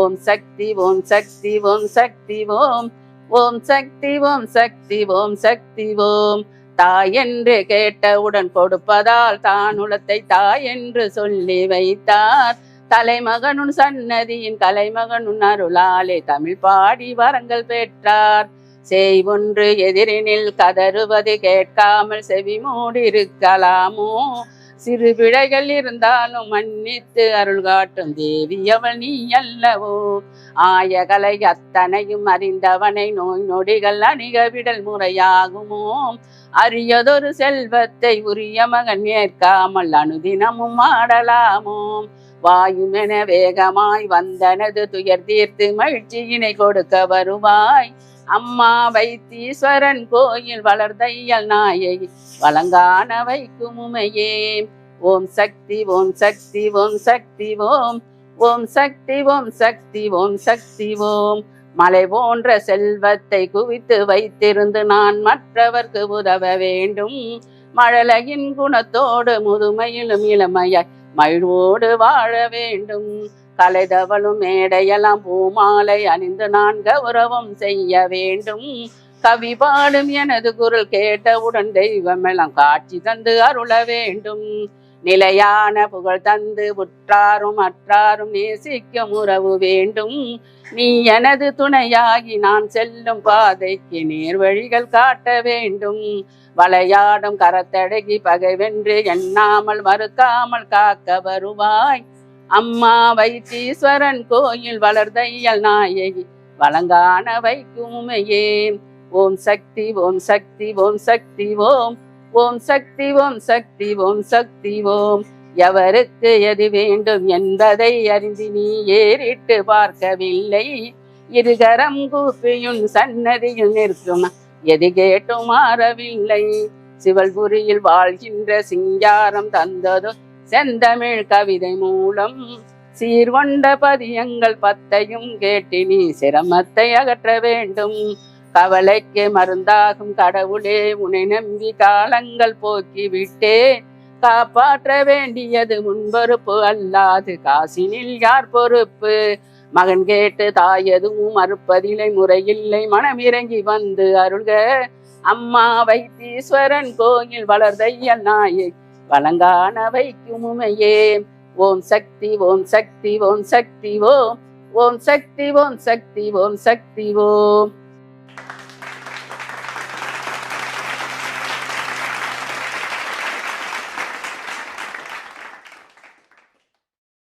ஓம் சக்தி ஓம் சக்தி ஓம் சக்தி ஓம். ஓம் சக்தி ஓம் சக்தி ஓம் சக்தி ஓம். தாய் என்று கேட்டவுடன் கொடுப்பதால் தானுலத்தை தாய் என்று சொல்லி வைத்தார். தலைமகனுன் சன்னதியின் கலைமகனுன் அருளாலே தமிழ் பாடி வரங்கள் பெற்றார். செய் ஒன்று எதிரினில் கதறுவது கேட்காமல் செவி மூடிருக்கலாமோ சிறு பிழைகள் இருந்தாலும் மன்னித்து அருள் காட்டும் தேவி அவள் நீ அல்லவோ. ஆயகலை அத்தனையும் அறிந்தவனை நோய் நொடிகள் அணிக விடல் முறையாகுமோ. அரியதொரு செல்வத்தை உரிய மகன் ஏற்காமல் அனுதினமும் ஆடலாமோ. வாயுமென வேகமாய் வந்தனது துயர் தீர்த்து மகிழ்ச்சியினை கொடுக்க வருவாய். அம்மா வைத்தீஸ்வரன் கோயில் வளர்தையல் நாயை வழங்கான வைக்கும் உமையே. ஓம் சக்தி ஓம் சக்தி ஓம் சக்தி ஓம். ஓம் சக்தி ஓம் சக்தி ஓம் சக்தி ஓம். மலை போன்ற செல்வத்தை குவித்து வைத்திருந்து நான் மற்றவர்க்கு உதவ வேண்டும். மழலையின் குணத்தோடு முதுமையிலும் இளமையாய் மகிழ்வோடு வாழ வேண்டும். கலைதவளும் மேடையெல்லாம் பூமாலை அணிந்து நான் கௌரவம் செய்ய வேண்டும். கவி பாடும் எனது குரல் கேட்டவுடன் தெய்வமெல்லாம் காட்சி தந்து அருள வேண்டும். நிலையான புகழ் தந்து உற்றாரும் அற்றாரும் நேசிக்கும் உறவு வேண்டும். நீ எனது துணையாகி நான் செல்லும் பாதைக்கு நேர் வழிகள் காட்ட வேண்டும். வளையாடும் கரத்தடகி பகைவென்று எண்ணாமல் மறுக்காமல் காக்க வருவாய். அம்மா வைத்தீஸ்வரன் கோயில் வளர்தையல் நாயகி வழங்கான வைக்குமையே ஓம் சக்தி ஓம் சக்தி ஓம் சக்தி ஓம். ஓம் சக்தி ஓம் சக்தி ஓம் சக்தி ஓம். எவருக்கு எது வேண்டும் என்பதை அறிந்து நீ ஏறிட்டு பார்க்கவில்லை. இருகரம் கூப்பியும் சன்னதியும் நிற்கும். எது கேட்டும் மாறவில்லை. சிவல்புரியில் வாழ்கின்ற சிங்காரம் தந்ததோ செந்தமிழ் கவிதை மூலம் சீர்கொண்ட பதியங்கள் பத்தையும் கேட்டு நீ சிரமத்தை அகற்ற வேண்டும். கவலைக்கு மருந்தாகும் கடவுளே உன்னை நம்பி காலங்கள் போக்கி விட்டே காப்பாற்ற வேண்டியது முன்பொறுப்பு அல்லாது காசினில் யார் பொறுப்பு? மகன் கேட்டு தாய் எதுவும் மறுப்பதில்லை முறையில்லை மனமிறங்கி வந்து அருள்க. அம்மா வைத்தீஸ்வரன் கோயில் வளர்தையல் நாயை வழங்கான வைக்கும் உமையே ஓம் சக்தி ஓம் சக்தி ஓம் சக்தி ஓம். ஓம் சக்தி ஓம் சக்தி ஓம் சக்தி ஓம்.